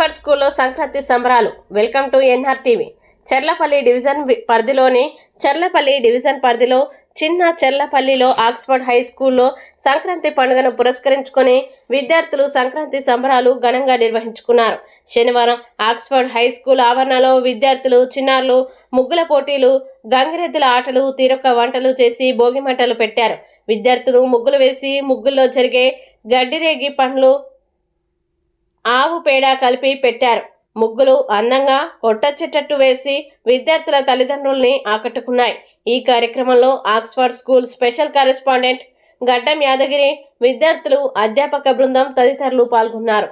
సంక్రాంతి సంబరాలు. Welcome to NR TV. Cherlapalli division పరిధిలోని Cherlapalli division పరిధిలో చిన్న చెర్లపల్లిలో ఆక్స్ఫర్డ్ హై స్కూల్లో సంక్రాంతి పండుగను పురస్కరించుకొని విద్యార్థులు సంక్రాంతి సంబరాలు ఘనంగా నిర్వహించుకున్నారు. శనివారం ఆక్స్ఫర్డ్ హై స్కూల్ ఆవరణలో విద్యార్థులు చిన్నారులు ముగ్గుల పోటీలు గంగిరెద్దుల ఆటలు తీరొక్క వంటలు చేసి భోగి మంటలు పెట్టారు. విద్యార్థులు ముగ్గులు వేసి ముగ్గుల్లో జరిగే గడ్డిరేగి పండ్లు ఆవు పేడ కలిపి పెట్టారు. ముగ్గులు అందంగా కొట్టొచ్చేటట్టు వేసి విద్యార్థుల తల్లిదండ్రుల్ని ఆకట్టుకున్నాయి. ఈ కార్యక్రమంలో ఆక్స్ఫర్డ్ స్కూల్ స్పెషల్ కరెస్పాండెంట్ గడ్డం యాదగిరి విద్యార్థులు అధ్యాపక బృందం తదితరులు పాల్గొన్నారు.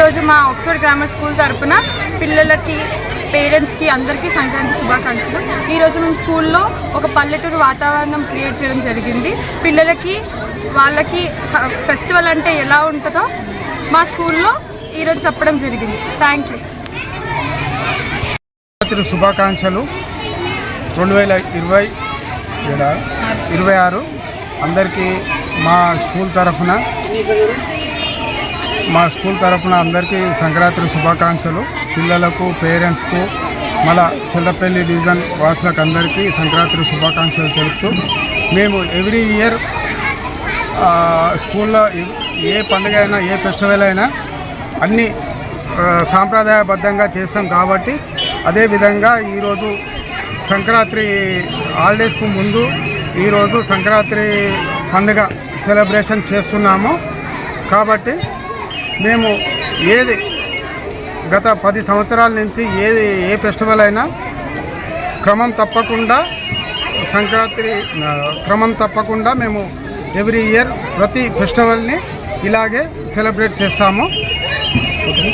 ఈరోజు మా ఆక్స్ఫర్డ్ గ్రామర్ స్కూల్ తరపున పిల్లలకి పేరెంట్స్కి అందరికీ సంక్రాంతి శుభాకాంక్షలు. ఈరోజు మేము స్కూల్లో ఒక పల్లెటూరు వాతావరణం క్రియేట్ చేయడం జరిగింది. పిల్లలకి వాళ్ళకి ఫెస్టివల్ అంటే ఎలా ఉంటుందో మా స్కూల్లో ఈరోజు చెప్పడం జరిగింది. థ్యాంక్ యూ శుభాకాంక్షలు. రెండు వేల ఇరవై ఇరవై ఆరు. అందరికీ మా స్కూల్ తరఫున మా స్కూల్ తరఫున అందరికీ సంక్రాంతి శుభాకాంక్షలు. పిల్లలకు పేరెంట్స్కు మళ్ళా చెల్లపల్లి డివిజన్ వాసులకు అందరికీ సంక్రాంతి శుభాకాంక్షలు తెలుపుతూ మేము ఎవ్రీ ఇయర్ స్కూల్లో ఏ పండుగ అయినా ఏ ఫెస్టివల్ అయినా అన్ని సాంప్రదాయబద్ధంగా చేస్తాం కాబట్టి అదేవిధంగా ఈరోజు సంక్రాంతి హాలిడేస్కు ముందు ఈరోజు సంక్రాంతి పండుగ సెలబ్రేషన్ చేస్తున్నాము. కాబట్టి మేము ఏది గత పది సంవత్సరాల నుంచి ఏది ఏ ఫెస్టివల్ అయినా క్రమం తప్పకుండా సంక్రాంతి క్రమం తప్పకుండా మేము ఎవ్రీ ఇయర్ ప్రతి ఫెస్టివల్ని ఇలాగే సెలబ్రేట్ చేస్తాము. ఓకే